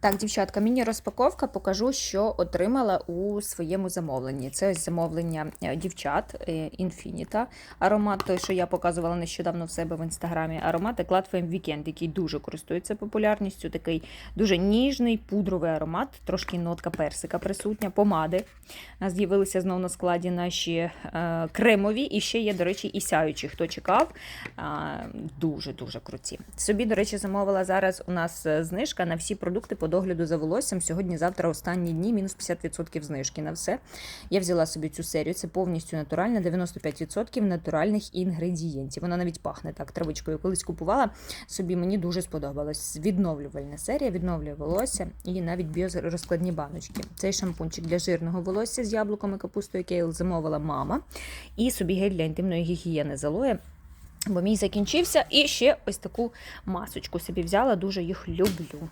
Так, дівчатка, міні-розпаковка покажу, що отримала у своєму замовленні. Це ось замовлення е, дівчат е, Infinita. Аромат, той, що я показувала нещодавно в себе в інстаграмі. Аромат Eclat Femme Weekend, який дуже користується популярністю. Такий дуже ніжний пудровий аромат, трошки нотка персика присутня, помади. З'явилися знову на складі наші е, кремові, і ще є, до речі, і сяючі. Хто чекав, дуже-дуже круті. Собі, до речі, замовила зараз у нас е, знижка на всі продукти по догляду за волоссям. Сьогодні-завтра останні дні, мінус 50% знижки на все. Я взяла собі цю серію. Це повністю натуральна, 95% натуральних інгредієнтів. Вона навіть пахне так травичкою. Колись купувала собі, мені дуже сподобалось. Відновлювальна серія, відновлює волосся і навіть біорозкладні баночки. Цей шампунчик для жирного волосся з яблуком і капустою кейл замовила мама. І собі гель для інтимної гігієни залоє. Бо мій закінчився. І ще ось таку масочку собі взяла, дуже їх люблю.